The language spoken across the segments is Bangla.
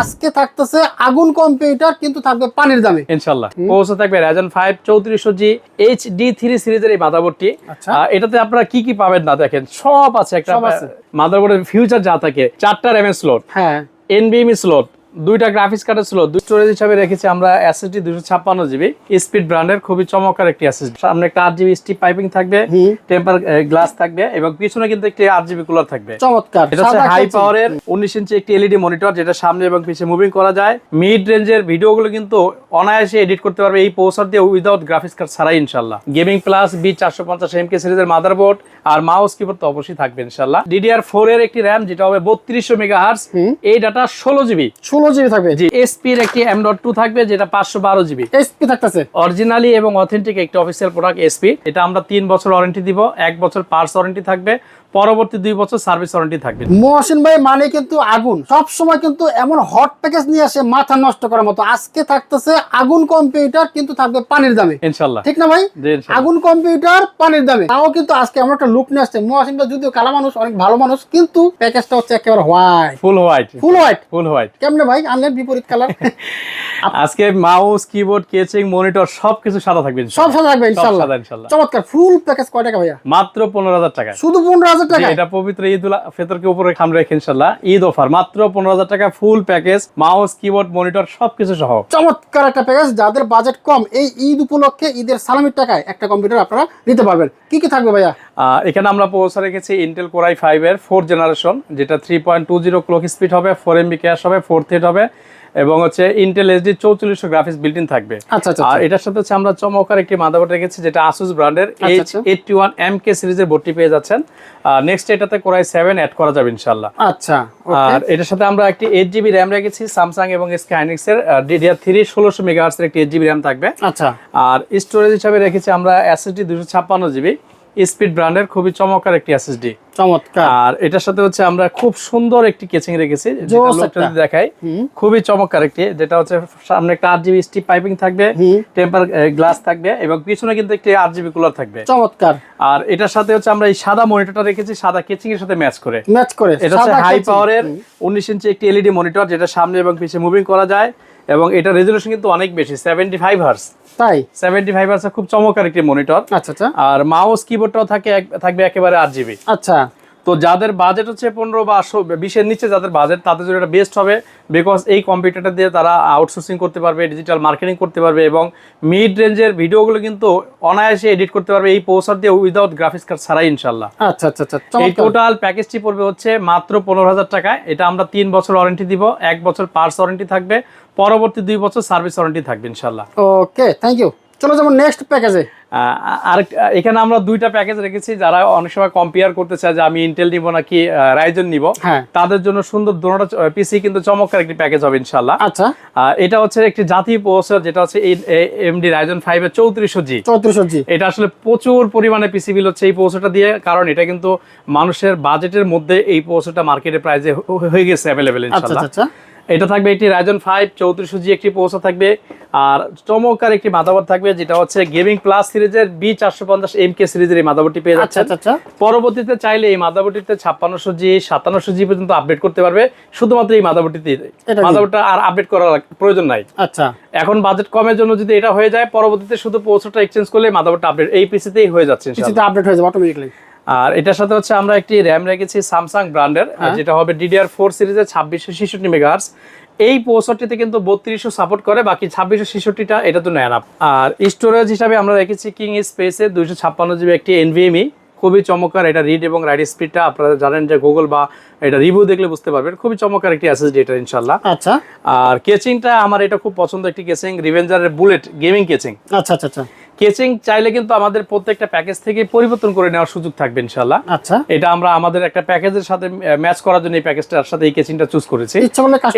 আজকে থাকতেছে আগুন কম্পিউটার কিন্তু থাকবে পানির দামে। ইনশাল্লাহ। পৌঁছে থাকবে রাজন ফাইভ চৌত্রিশশো জি এইচ ডি থ্রি সিরিজের এই মাদারবোর্ডটি। আচ্ছা। এটাতে আপনারা কি কি পাবেন না দেখেন সব আছে একটা। মাদারবোর্ডের ফিউচার যা থাকে। চারটা র্যামের স্লট হ্যাঁ। এনবিএম স্লট দুইটা গ্রাফিক্স কার্ডের স্লট দুই স্টোরেজ হিসাবে রেখেছি আমরা এসএসডি দুশো ছাপ্পান্ন জিবি স্পিড ব্র্যান্ডের খুবই চমৎকার একটি এসএসডি সামনে একটা আট জিবি স্টিপ পাইপিং থাকবে টেম্পার গ্লাস থাকবে এবং পিছনে কিন্তু একটি আট জিবি কুলার থাকবে। চমৎকার। এটা হচ্ছে হাই পাওয়ারের উনিশ ইঞ্চি একটি এলইডি মনিটর যেটা সামনে এবং পিছিয়ে মুভিং করা যায়। মিড রেঞ্জের ভিডিওগুলো কিন্তু অনায়াসে এডিট করতে পারবে এই পৌসার দিয়ে উইদাউট গ্রাফিক্স কার্ড ছাড়াই ইনশাল্লাহ গেমিং প্লাস বি চারশো পঞ্চাশ এম কে সিরিজের মাদারবোর্ড আর মাউস কিবোর্ড তো অবশ্যই থাকবে ইনশাল্লাহ ডিডিআর ফোর এর একটি র্যাম যেটা হবে বত্রিশশো মেগা এই ডাটা ষোলো জিবি ষোলো জিবি থাকবে। জি এসপি একটি এম ডট টু থাকবে যেটা পাঁচশো বারো জিবি। এসপি থাকতেছে। অরিজিনালি এবং অথেন্টিক একটি অফিসিয়াল প্রোডাক্ট এসপি এটা আমরা তিন বছর ওয়ারেন্টি দিব এক বছর পার্স ওয়ারেন্টি থাকবে। পরবর্তী দুই বছর সার্ভিস ওয়ারেন্টি থাকবে। মহসিন ভাই মানে কিন্তু আগুন। সব সময় কিন্তু এমন হট প্যাকেজ নিয়ে আসে মাথা নষ্ট করার মতো। আজকে থাকতেছে আগুন কম্পিউটার কিন্তু থাকবে পানির দামে। ইনশাল্লাহ। ঠিক না ভাই? আগুন কম্পিউটার পানির দামে। তাও কিন্তু আজকে এমন একটা লুক নিয়ে আসছে। মহাসিন ভাই যদিও কালা মানুষ অনেক ভালো মানুষ কিন্তু প্যাকেজটা হচ্ছে একেবারে white full white full white full white কেমনে ভাই? আনলেন বিপরীত কালার আজকে মাউস কিবোর্ড কেচিং মনিটর সবকিছু সাদা থাকবে সব। সাথে থাকবে সাদা ইনশাল্লাহ। চমৎকার। ফুল প্যাকেজ কয় টাকা ভাইয়া? মাত্র পনেরো হাজার টাকায়। শুধু পনেরো হাজার টাকা এটা পবিত্র ঈদ ফেতরকে উপরে খাম রেখে ইনশাল্লাহ ঈদ অফার মাত্র পনেরো হাজার টাকা full package mouse keyboard monitor সবকিছু সহ। চমৎকার একটা প্যাকেজ যাদের বাজেট কম এই ঈদ উপলক্ষে ঈদের সালামির টাকায় একটা কম্পিউটার আপনারা নিতে পারবেন। কি কি থাকবে ভাইয়া? এখানে আমরা পৌঁছে রেখেছি ইন্টেল কোরাই ফাইভ এর ফোর জেনারেশন যেটা three point two zero clock speed হবে ফোর এমবি ক্যাশ হবে ফোর থ্রেড হবে। এবং হচ্ছে ইন্টেল এসডি চৌচল্লিশশো গ্রাফিক্স বিল্ট থাকবে। আচ্ছা আচ্ছা আর আচ্ছা। এটার সাথে হচ্ছে আমরা চমৎকার একটি মাদারবোর্ড রেখেছি যেটা আসুস ব্র্যান্ডের H. Eighty one M K সিরিজের বোর্ডটি পেয়ে যাচ্ছেন। নেক্সট এটাতে কোরাই সেভেন অ্যাড করা যাবে ইনশাল্লাহ আচ্ছা আর এটার সাথে আমরা একটি এইট জিবি র্যাম রেখেছি স্যামসাং এবং স্কাইনিক্স এর ডিডিআর থ্রি ষোলোশো মেগাহার্সের একটি এইট জিবি র্যাম থাকবে। আচ্ছা। আর স্টোরেজ হিসাবে রেখেছি আমরা এসএসডি দুশো ছাপ্পান্ন জিবি স্পিড ব্র্যান্ডের খুবই চমৎকার একটি এসএসডি চমৎকার। আর এটার সাথে হচ্ছে আমরা খুব সুন্দর একটি কেচিং রেখেছি যেটা যদি দেখাই। খুবই চমৎকার একটি যেটা হচ্ছে সামনে একটা আট জিবি স্টিপ পাইপিং থাকবে টেম্পার গ্লাস থাকবে এবং পিছনে কিন্তু একটি আট জিবি কুলার থাকবে। চমৎকার। আর এটার সাথে হচ্ছে আমরা এই সাদা মনিটরটা রেখেছি সাদা কেচিং এর সাথে ম্যাচ করে। ম্যাচ করে এটা হচ্ছে হাই। পাওয়ারের উনিশ ইঞ্চি একটি এলইডি মনিটর যেটা সামনে এবং পিছিয়ে মুভিং করা যায়। এবং এটা রেজলিউশন কিন্তু অনেক বেশি সেভেন্টি ফাইভ হার্স তাই? সেভেন্টি ফাইভ হার্স খুব চমৎকার একটি মনিটর আচ্ছা আচ্ছা। আর মাউস কিবোর্ডটাও থাকে থাকবে একেবারে আরজিবি আচ্ছা। তো যাদের বাজেট হচ্ছে পনেরো বা বিশের নিচে যাদের বাজেট তাদের জন্য এটা বেস্ট হবে বিকজ এই কম্পিউটারটা দিয়ে তারা আউটসোর্সিং করতে পারবে ডিজিটাল মার্কেটিং করতে পারবে এবং মিড রেঞ্জের ভিডিওগুলো কিন্তু অনায়াসে এডিট করতে পারবে এই পৌসার দিয়ে উইদাউট গ্রাফিক্স কার্ড ছাড়াই ইনশাল্লাহ আচ্ছা আচ্ছা আচ্ছা এই টোটাল প্যাকেজটি পড়বে হচ্ছে মাত্র পনেরো হাজার টাকায়। এটা আমরা তিন বছর ওয়ারেন্টি দিব এক বছর পার্স ওয়ারেন্টি থাকবে পরবর্তী দুই বছর সার্ভিস ওয়ারেন্টি থাকবে ইনশাল্লাহ ওকে থ্যাংক ইউ চলো যেমন নেক্সট প্যাকেজে আর এখানে আমরা দুইটা প্যাকেজ রেখেছি যারা অনেক সময় কম্পেয়ার করতে চায় যে আমি ইন্টেল নিব নাকি রাইজন নিব। হ্যাঁ। তাদের জন্য সুন্দর দোনোটা পিসি কিন্তু চমৎকার একটি প্যাকেজ হবে ইনশাল্লাহ আচ্ছা। এটা হচ্ছে একটি জাতীয় প্রসেসর যেটা হচ্ছে এমডি রাইজন ফাইভ এর চৌত্রিশশো জি চৌত্রিশশো জি এটা আসলে প্রচুর পরিমাণে পিসি বিল হচ্ছে এই প্রসেসরটা দিয়ে কারণ এটা কিন্তু মানুষের বাজেটের মধ্যে এই প্রসেসরটা মার্কেটে প্রাইজে হয়ে গেছে অ্যাভেলেবেল আচ্ছা ইনশাল্লাহ আচ্ছা আচ্ছা। এটা থাকবে একটি রাইজন ফাইভ চৌত্রিশশো জি একটি প্রসেসর থাকবে আর চমৎকার একটি মাদাবোর্ড থাকবে যেটা হচ্ছে গেমিং প্লাস সিরিজের বি চারশো পঞ্চাশ এম কে সিরিজের এই মাদাবোর্ডটি পেয়ে আচ্ছা যাচ্ছে আচ্ছা আচ্ছা। পরবর্তীতে চাইলে এই মাদাবোর্ডটিতে ছাপ্পান্নশো জি সাতান্নশো জি পর্যন্ত আপডেট করতে পারবে শুধুমাত্র এই কি? মাদাবোর্ডটা আর আপডেট করার প্রয়োজন নাই। আচ্ছা। এখন বাজেট কমের জন্য যদি এটা হয়ে যায় পরবর্তীতে শুধু পৌঁছটা এক্সচেঞ্জ করলে মাদাবোর্ডটা আপডেট এই পিসিতেই হয়ে যাচ্ছে আপডেট হয়ে যাবে অটোমেটিকলি আর এটার সাথে হচ্ছে আমরা একটি র্যাম রেখেছি স্যামসাং ব্র্যান্ডের। যেটা হবে ডিডিআর ফোর সিরিজের ছাব্বিশশো ছেষট্টি মেগাহার্স এই পৌঁছটিতে কিন্তু বত্রিশশো সাপোর্ট করে বাকি ছাব্বিশশো ছেষট্টিটা এটা তো নেয় না। আর স্টোরেজ হিসাবে আমরা রেখেছি কিং স্পেসে দুইশো ছাপ্পান্ন জিবি একটি এনভিএমই খুবই চমৎকার এটা রিড এবং রাইড স্পিডটা আপনারা জানেন যে গুগল বা এটা রিভিউ দেখলে বুঝতে পারবেন। খুবই চমৎকার একটি এসএসডি এটা ইনশাল্লাহ আচ্ছা। আর কেচিংটা আমার এটা খুব পছন্দ একটি কেচিং রিভেঞ্জারের বুলেট গেমিং কেচিং আচ্ছা আচ্ছা আচ্ছা। কেচিং চাইলে কিন্তু আমাদের প্রত্যেকটা প্যাকেজ থেকে পরিবর্তন করে নেওয়ার সুযোগ থাকবে ইনশাল্লাহ আচ্ছা। এটা আমরা আমাদের একটা প্যাকেজের সাথে ম্যাচ করার জন্য এই প্যাকেজটার সাথে এই কেচিংটা চুজ করেছি।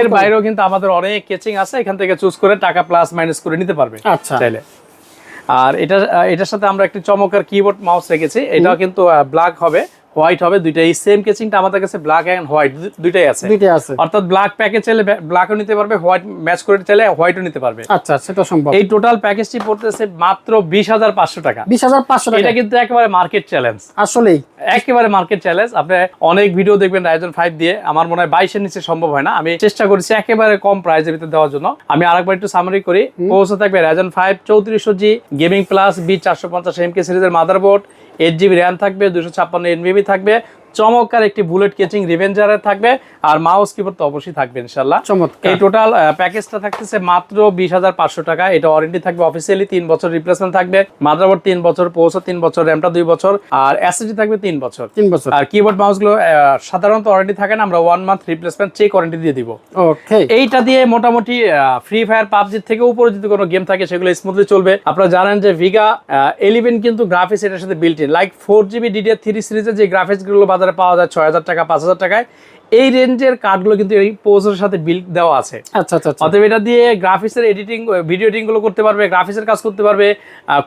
এর বাইরেও কিন্তু আমাদের অনেক কেচিং আছে এখান থেকে চুজ করে টাকা প্লাস মাইনাস করে নিতে পারবে আচ্ছা। চাইলে। আর এটা এটার সাথে আমরা একটি চমৎকার কিবোর্ড মাউস রেখেছি। এটাও কিন্তু ব্ল্যাক হবে। হোয়াইট হবে দুইটা এই সেম কেচিংটা আমাদের কাছে ব্ল্যাক অ্যান্ড হোয়াইট দুইটাই আছে। দুইটাই আছে। অর্থাৎ ব্ল্যাক প্যাকেজ চাইলে ব্ল্যাকও নিতে পারবে হোয়াইট ম্যাচ করে চাইলে হোয়াইটও নিতে পারবে। আচ্ছা সেটা সম্ভব। এই টোটাল প্যাকেজটি পড়তেছে মাত্র বিশ হাজার পাঁচশো টাকা। বিশ হাজার পাঁচশো টাকা। এটা কিন্তু একেবারে মার্কেট চ্যালেঞ্জ আসলেই। একেবারে মার্কেট চ্যালেঞ্জ আপনি অনেক ভিডিও দেখবেন রাইজন ফাইভ দিয়ে। আমার মনে হয় বাইশের নিচে সম্ভব হয় না। আমি চেষ্টা করেছি একেবারে কম প্রাইসের ভিতরে দেওয়ার জন্য। আমি আরেকবার একটু সামারি করি। পৌঁছে থাকবে রাইজন ফাইভ চৌত্রিশশো জি গেমিং প্লাস বি চারশো পঞ্চাশ এম কে সিরিজের মাদারবোর্ড এইট জিবি র্যাম থাকবে দুশো ছাপ্পান্ন এনবিবি থাকবে। চমৎকার একটি বুলেট কেচিং রিভেঞ্জারের থাকবে আর মাউস কিবোর্ড তো অবশ্যই থাকবে ইনশাল্লাহ চমৎকার। এই টোটাল প্যাকেজটা থাকতেছে মাত্র বিশ হাজার পাঁচশো টাকা। এটা ওয়ারেন্টি থাকবে অফিসিয়ালি তিন বছর রিপ্লেসমেন্ট থাকবে। মাদারবোর্ড তিন বছর পৌঁছ তিন বছর র্যামটা দুই বছর আর অ্যাসিডি থাকবে তিন বছর। তিন বছর। আর কিবোর্ড মাউসগুলো সাধারণত ওয়ারেন্টি থাকে না আমরা one month replacement check warranty দিয়ে দিব। ওকে এইটা দিয়ে মোটামুটি ফ্রি ফায়ার পাবজি থেকে উপরে যদি কোনো গেম থাকে সেগুলো স্মুথলি চলবে। আপনারা জানেন যে ভিগা এলিভেন কিন্তু গ্রাফিক্স এটার সাথে built in like four GB DDR three সিরিজের যে গ্রাফিক্সগুলো বাজারে পাওয়া যায় ছয় হাজার টাকা পাঁচ হাজার টাকায়। এই রেঞ্জের কার্ডগুলো কিন্তু এই পোজের সাথে বিল দেওয়া আছে। আচ্ছা আচ্ছা আচ্ছা। অতএব এটা দিয়ে গ্রাফিক্সের এডিটিং ভিডিও এডিটিংগুলো করতে পারবে গ্রাফিক্সের কাজ করতে পারবে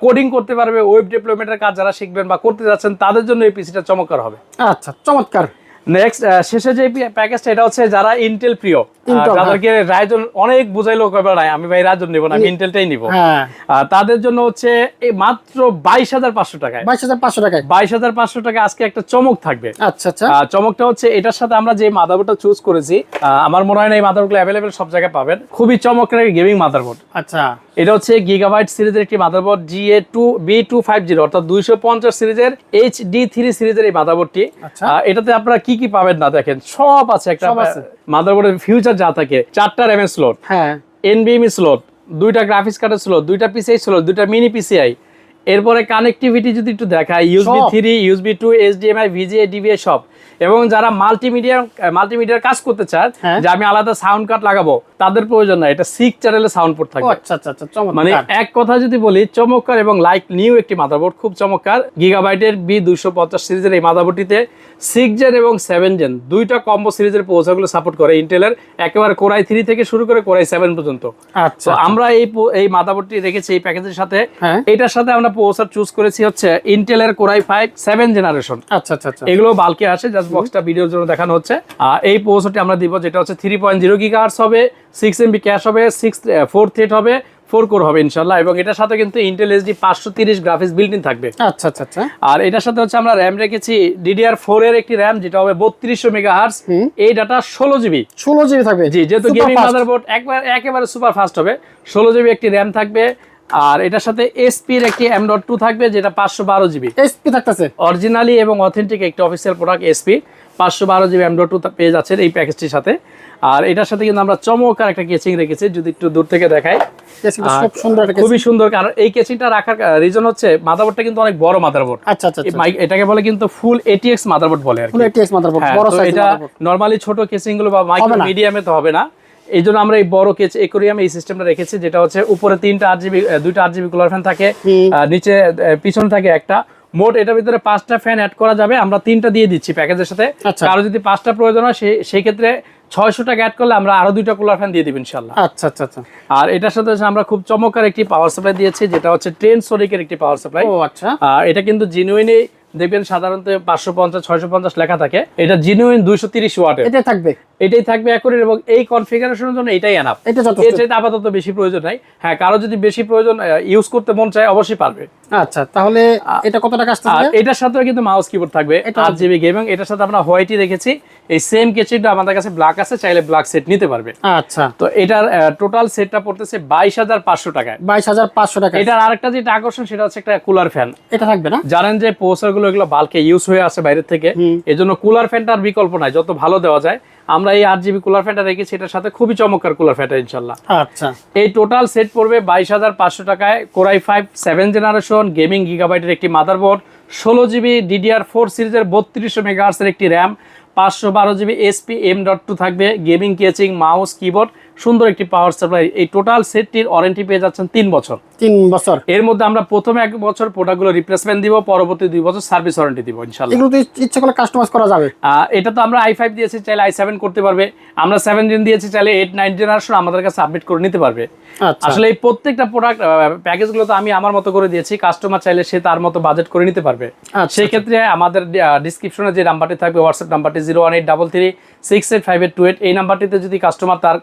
কোডিং করতে পারবে ওয়েব ডেভেলপমেন্টের কাজ যারা শিখবেন বা করতে যাচ্ছেন তাদের জন্য এই পিসিটা চমৎকার হবে। আচ্ছা চমৎকার। নেক্সট শেষে যে প্যাকেজটা এটা হচ্ছে যারা ইন্টেল প্রিয়। হ্যাঁ। যাদেরকে রাইজন অনেক বুঝাইলো কয়বার আমি ভাই রাইজন নিব না ইন্টেলটাই নিব। তাদের জন্য হচ্ছে এই মাত্র বাইশ হাজার পাঁচশো টাকায়। বাইশ হাজার পাঁচশো টাকায়। বাইশ হাজার পাঁচশো টাকা আজকে একটা চমক থাকবে। আচ্ছা আচ্ছা। চমকটা হচ্ছে এটার সাথে আমরা যে মাদারবোর্ডটা চুজ করেছি আমার মনে হয় না এই মাদারবোর্ডগুলো অ্যাভেলেবেল সব জায়গায় পাবেন। খুবই চমকের গেমিং মাদারবোর্ড আচ্ছা। এটা হচ্ছে গিগাবাইট সিরিজের একটি motherboard GA two B two five zero অর্থাৎ দুইশো পঞ্চাশ সিরিজের এইচ ডি থ্রি সিরিজের এই মাদারবোর্ডটি আচ্ছা। এটাতে আপনারা কি কি পাবেন না দেখেন সব আছে একটা। মাদারবোর্ডের ফিউচার যা থাকে চারটা র্যামের স্লট হ্যাঁ। এনবিএম স্লট দুইটা গ্রাফিক্স কার্ডের স্লট দুইটা পিসিআই স্লট দুইটা মিনি পিসিআই এরপরে কানেক্টিভিটি যদি একটু দেখায় ইউএসবি সব। Three USB two HDMI VGA DVI সব। এবং যারা মাল্টিমিডিয়া মাল্টিমিডিয়ার কাজ করতে চান হ্যাঁ। যে আমি আলাদা সাউন্ড কার্ড লাগাবো তাদের প্রয়োজন নাই। এটা সিক্স চ্যানেলে সাউন্ড পোর্ট থাকবে। আচ্ছা আচ্ছা আচ্ছা মানে এক কথা যদি বলি চমৎকার এবং লাইক নিউ একটি মাদারবোর্ড খুব চমৎকার। গিগাবাইটের বি দুইশো পঞ্চাশ সিরিজের এই মাদারবোর্ডটিতে সিক্স জেন এবং সেভেন জেন দুইটা কম্বো সিরিজের পৌঁছাগুলো সাপোর্ট করে ইন্টেলের একেবারে কোরাই থ্রি থেকে শুরু করে কোরাই সেভেন পর্যন্ত। আচ্ছা তো আমরা এই এই মাদারবোর্ডটি রেখেছি এই প্যাকেজের সাথে। হ্যাঁ। এটার সাথে আমরা পৌঁছার চুজ করেছি হচ্ছে ইন্টেলের কোরাই ফাইভ সেভেন জেনারেশন আচ্ছা আচ্ছা আচ্ছা। এগুলো বালকে আসে জাস্ট বক্সটা ভিডিওর জন্য দেখানো হচ্ছে। আর এই পৌঁছটি আমরা দিব যেটা হচ্ছে থ্রি পয়েন্ট জিরো গিগা হবে সিক্স এমবি ক্যাশ হবে সিক্স ফোর থ্রেট হবে ফোর কোর হবে ইনশাল্লাহ এবং এটার সাথে কিন্তু ইন্টেল এসডি পাঁচশো তিরিশ গ্রাফিক্স বিল্ট ইন থাকবে। আচ্ছা আচ্ছা আচ্ছা। আর এটার সাথে হচ্ছে আমরা র্যাম রেখেছি ডিডিআর ফোর এর একটি র্যাম যেটা হবে বত্রিশশো মেগা হার্স এই ডাটা ষোলো জিবি ষোলো জিবি থাকবে। জি যেহেতু গেমিং মাদারবোর্ড একবার একেবারে সুপার ফাস্ট হবে। ষোলো জিবি একটি র্যাম থাকবে আর এটার সাথে এসপির একটি এম ডট টু থাকবে যেটা পাঁচশো বারো জিবি। এসপি থাকতেছে? অরিজিনালি এবং অথেন্টিক একটি অফিসিয়াল প্রোডাক্ট এসপি পাঁচশো বারো জিবি এম ডট টু পেয়ে যাচ্ছেন এই প্যাকেজটির সাথে। আর এটার সাথে কিন্তু আমরা চমৎকার একটা কেচিং রেখেছি যদি একটু দূর থেকে দেখাই। খুব সুন্দর খুবই সুন্দর কারণ এই কেচিংটা রাখার রিজন হচ্ছে মাদারবোর্ডটা কিন্তু অনেক বড় মাদারবোর্ড আচ্ছা আচ্ছা আচ্ছা। এটাকে বলে কিন্তু ফুল এটিএক্স মাদারবোর্ড বলে আর কি। ফুল এটিএক্স মাদারবোর্ড হ্যাঁ, বড় সাইজ এটা নরমালি ছোট কেসিংগুলো বা মাইক্রো মিডিয়ামে তো হবে না। এই জন্য আমরা এই বড় কেচ একুরিয়ামে এই সিস্টেমটা রেখেছি যেটা হচ্ছে উপরে তিনটা আট জিবি দুইটা আট জিবি কুলার ফ্যান থাকে নিচে পিছনে থাকে একটা। মোট এটার ভিতরে পাঁচটা ফ্যান অ্যাড করা যাবে আমরা তিনটা দিয়ে দিচ্ছি প্যাকেজের সাথে। আচ্ছা। কারও যদি পাঁচটা প্রয়োজন হয় সেই ক্ষেত্রে ছয়শো টাকা অ্যাড করলে আমরা আরও দুইটা কুলার ফ্যান দিয়ে দিব ইনশাল্লাহ আচ্ছা আচ্ছা আচ্ছা। আর এটার সাথে আমরা খুব চমৎকার একটি পাওয়ার সাপ্লাই দিয়েছি যেটা হচ্ছে টেন সোনিকের একটি পাওয়ার সাপ্লাই ও আচ্ছা। আর এটা কিন্তু জিনুইনে দেখবেন সাধারণত পাঁচশো পঞ্চাশ ছয়শো পঞ্চাশ লেখা থাকে। এটা জিনুইন দুইশো তিরিশ ওয়াটের। এটা থাকবে। এটাই থাকবে একরের এবং এই কনফিগারেশনের জন্য এটাই এনাফ এটা যথেষ্ট। চাইতে আপাতত বেশি প্রয়োজন নাই। হ্যাঁ কারও যদি বেশি প্রয়োজন ইউজ করতে মন চায় অবশ্যই পারবে। আচ্ছা তাহলে এটা কত টাকা আর এটার সাথেও কিন্তু মাউস কিবোর্ড থাকবে এটা- আট জিবি গেমিং এটার সাথে আমরা হোয়াইটই রেখেছি। এই সেম কেচিটা আমাদের কাছে ব্ল্যাক আছে চাইলে ব্ল্যাক সেট নিতে পারবে। আচ্ছা। তো এটার টোটাল সেটটা পড়তেছে বাইশ হাজার পাঁচশো টাকায়। বাইশ হাজার পাঁচশো টাকা এটার আরেকটা যেটা আকর্ষণ সেটা হচ্ছে একটা কুলার ফ্যান এটা থাকবে না? জানেন যে পোস্টারগুলো এগুলো বালকে ইউজ হয়ে আসে বাইরের থেকে। হুম। এই জন্য কুলার ফ্যানটার বিকল্প নাই যত ভালো দেওয়া যায়। আমরা এই আট জিবি কুলার ফ্যানটা রেখেছি এটার সাথে খুবই চমৎকার কুলার ফ্যানটা ইনশাল্লাহ। আচ্ছা। এই টোটাল সেট পড়বে বাইশ হাজার পাঁচশো টাকায় Core i five seven generation gaming গিগাবাইটের একটি মাদারবোর্ড ষোলো জিবি ডিডিআর ফোর সিরিজের বত্রিশশো মেগাহার্সের একটি র্যাম পাঁচশো বারো GB SP M dot two থাকবে গেমিং কেচিং মাউস কিবোর্ড সুন্দর একটি পাওয়ার সাপ্লাই এই টোটাল সেটটির ওয়ারেন্টি পেয়ে যাচ্ছেন তিন বছর। তিন বছর। এর মধ্যে আমরা প্রথমে এক বছর প্রোডাক্টগুলো রিপ্লেসমেন্ট দিব পরবর্তী দুই বছর সার্ভিস ওয়ারেন্টি দিব ইনশাল্লাহ এগুলো তো ইচ্ছে করলে কাস্টমাইজ করা যাবে। এটা তো আমরা আই ফাইভ দিয়েছি চাইলে আই সেভেন করতে পারবে। আমরা সেভেন জেন দিয়েছি চাইলে এইট নাইন জেনারেশন আমাদের কাছে আপডেট করে নিতে পারবে। আচ্ছা। আসলে এই প্রত্যেকটা প্রোডাক্ট প্যাকেজগুলো তো আমি আমার মতো করে দিয়েছি কাস্টমার চাইলে সে তার মতো বাজেট করে নিতে পারবে। আচ্ছা সেই ক্ষেত্রে আমাদের ডিসক্রিপশনে যে নাম্বারটি থাকবে হোয়াটসঅ্যাপ নাম্বারটি zero one eight double three six eight five eight two eight এই নাম্বারটিতে যদি কাস্টমার তার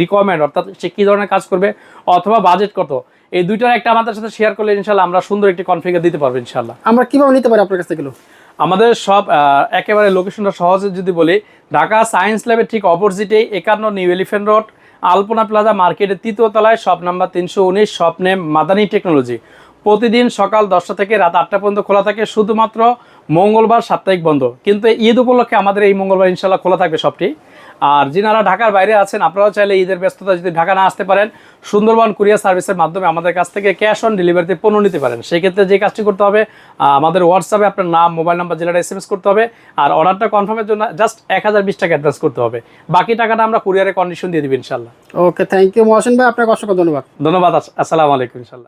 রিকোয়ারমেন্ট অর্থাৎ সে কী ধরনের কাজ করবে অথবা বাজেট কত এই দুইটার একটা আমাদের সাথে শেয়ার করলে ইনশাল্লাহ আমরা সুন্দর একটি কনফিগার দিতে পারব ইনশাল্লাহ আমরা কীভাবে নিতে পারি আপনার কাছ থেকে আমাদের সব একেবারে লোকেশনটা সহজে যদি বলি ঢাকা সায়েন্স ল্যাবের ঠিক অপোজিটে একান্ন New Elephant Road Alpana Plaza মার্কেটের তৃতীয় তলায় শপ নাম্বার তিনশো উনিশ শপ নেম মাদানী টেকনোলজি প্রতিদিন সকাল দশটা থেকে রাত আটটা পর্যন্ত খোলা থাকে শুধুমাত্র মঙ্গলবার সাপ্তাহিক বন্ধ। কিন্তু ঈদ উপলক্ষে আমাদের এই মঙ্গলবার ইনশাল্লাহ খোলা থাকবে শপটি আর যিনারা ঢাকার বাইরে আছেন আপনারাও চাইলে ঈদের ব্যস্ততা যদি ঢাকা না আসতে পারেন সুন্দরবন কুরিয়ার সার্ভিসের মাধ্যমে আমাদের কাছ থেকে ক্যাশ অন ডেলিভারিতে পণ্য নিতে পারেন। সেক্ষেত্রে যে কাজটি করতে হবে আমাদের হোয়াটসঅ্যাপে আপনার নাম মোবাইল নাম্বার জেলাটা এস এম এস করতে হবে আর অর্ডারটা কনফার্মের জন্য জাস্ট এক হাজার বিশ টাকা অ্যাডভান্স করতে হবে। বাকি টাকাটা আমরা কুরিয়ারে কন্ডিশন দিয়ে দিবি ইনশাল্লাহ। ওকে থ্যাংক ইউ মহাসিন ভাই আপনাকে অসংখ্য ধন্যবাদ। ধন্যবাদ আস- আসসালামু আলাইকুম ইনশাল্লাহ।